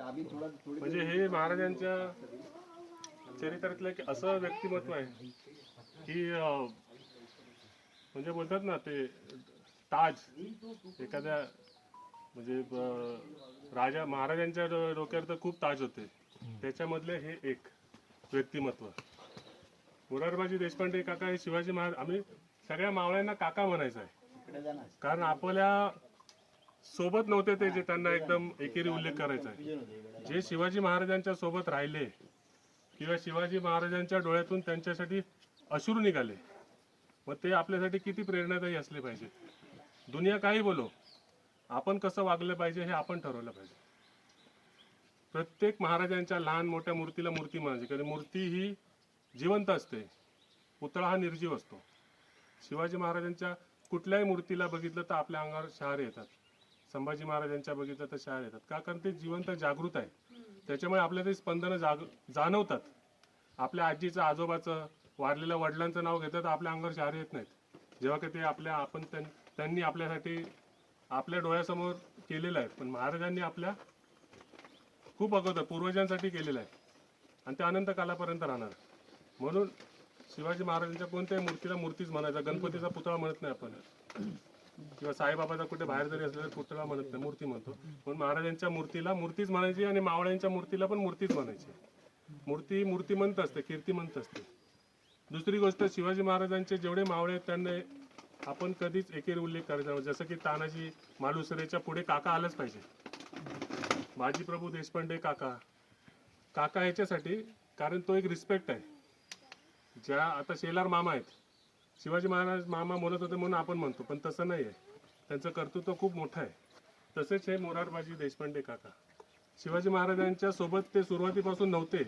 म्हणजे हे महाराजांच्या चरित्रातलं एक असं व्यक्तिमत्व आहे की म्हणजे बोलतात ना ते ताज. एखाद्या म्हणजे राजा महाराजांच्या डोक्यावर तर खूप ताज होते. त्याच्यामधले हे एक व्यक्तिमत्व. मुरारबाजी देशपांडे काका हे शिवाजी महाराज आम्ही सगळ्या मावळ्यांना काका म्हणायचं आहे. कारण आपल्या सोबत नव्हते ते जे त्यांना एकदम एकेरी उल्लेख करायचा आहे. जे शिवाजी महाराजांच्या सोबत राहिले किंवा शिवाजी महाराजांच्या डोळ्यातून त्यांच्यासाठी अश्रू निघाले मग ते आपल्यासाठी किती प्रेरणादायी असले पाहिजे. दुनिया काही बोलो आपण कसं वागलं पाहिजे हे आपण ठरवलं पाहिजे. प्रत्येक महाराजांच्या लहान मोठ्या मूर्तीला मूर्ती म्हणायची कारण मूर्ती ही जिवंत असते पुतळा हा निर्जीव असतो. शिवाजी महाराजांच्या कुठल्याही मूर्तीला बघितलं तर आपल्या अंगावर शहारे येतात. संभाजी महाराजांच्या बघितलं तर शाळा येतात. का? कारण ते जिवंत जागृत आहे त्याच्यामुळे आपल्या ते स्पंदनं जाग जाणवतात. आपल्या आजीचं आजोबाचं वाढलेल्या वडिलांचं नाव घेतात तर आपल्या अंगावर शहर येत नाहीत. जेव्हा की ते आपल्या आपण त्यां- त्यांनी आपल्यासाठी आपल्या डोळ्यासमोर केलेलं आहे. पण महाराजांनी आपल्या खूप अगोदर पूर्वजांसाठी केलेलं आहे. आणि ते अनंत कालापर्यंत राहणार. म्हणून शिवाजी महाराजांच्या कोणत्याही मूर्तीला मूर्तीच म्हणायचा गणपतीचा पुतळा म्हणत नाही आपण. किंवा साईबाबाचा कुठे बाहेर जरी असला पुतळा म्हणत नाही मूर्ती म्हणतो. पण महाराजांच्या मूर्तीला मूर्तीच म्हणायची आणि मावळ्यांच्या मूर्तीला पण मूर्तीच म्हणायची. मूर्ती मूर्तिमंत असते कीर्तिमंत असते. दुसरी गोष्ट शिवाजी महाराजांचे जेवढे मावळे आहेत त्यांना आपण कधीच एकेरी उल्लेख करायचा जसं की तानाजी मालुसरेच्या पुढे काका आलंच पाहिजे. माजी प्रभू देशपांडे काका. काका ह्याच्यासाठी कारण तो एक रिस्पेक्ट आहे. ज्या आता शेलार मामा आहेत. शिवाजी महाराज मामा म्हणत होते म्हणून आपण म्हणतो पण तसं नाही आहे त्यांचं कर्तृत्व खूप मोठं आहे. तसेच हे मोरारबाजी देशपांडे काका. शिवाजी महाराजांच्या सोबत ते सुरुवातीपासून नव्हते.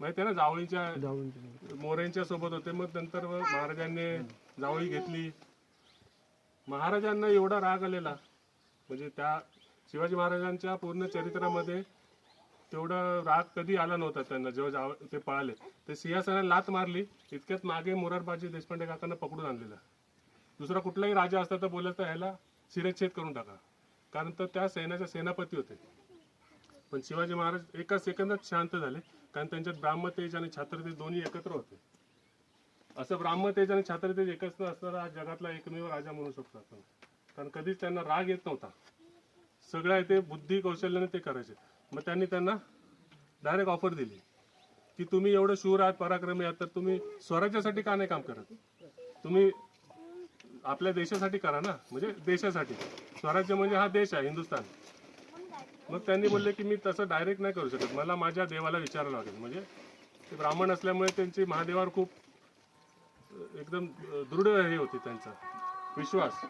माहिती आहे ना जावळीच्या मोऱ्यांच्या सोबत होते. मग नंतर महाराजांनी जावळी घेतली. महाराजांना एवढा राग आलेला. म्हणजे त्या शिवाजी महाराजांच्या पूर्ण चरित्रामध्ये तेवढा राग कधी आला नव्हता त्यांना जेव्हा जाव ते पळाले. ते सिंहासनाला लात मारली इतक्यात मागे मोरारबाजी देशपांडे काकांना पकडून आणलेला. दुसरा कुठलाही राजा असता तर बोलत ह्याला शिरच्छेद करून टाका. कारण तर त्या सैन्याचे सेनापती होते. पण शिवाजी महाराज एका सेकंदात शांत झाले कारण त्यांच्यात ब्राह्मतेज आणि छात्रतेज दोन्ही एकत्र होते. असं ब्राह्मतेज आणि छात्रतेज एकत्र असणारा हा जगातला एकमेव राजा म्हणू शकतो आपण. कारण कधीच त्यांना राग येत नव्हता. सगळ्या ते बुद्धी कौशल्याने ते करायचे. मग त्यांनी त्यांना डायरेक्ट ऑफर दिली. की तुम्ही एवढं शूर आहात पराक्रमी आहात तर तुम्ही स्वराज्यासाठी का नाही काम करत? तुम्ही आपल्या देशासाठी करा ना. म्हणजे देशासाठी. स्वराज्य म्हणजे हा देश आहे हिंदुस्थान. मग त्यांनी बोलले की मी तसं डायरेक्ट नाही करू शकत. मला माझ्या देवाला विचारावं लागेल. म्हणजे ते ब्राह्मण असल्यामुळे त्यांची महादेवावर खूप एकदम दृढ हे होती त्यांचा. विश्वास.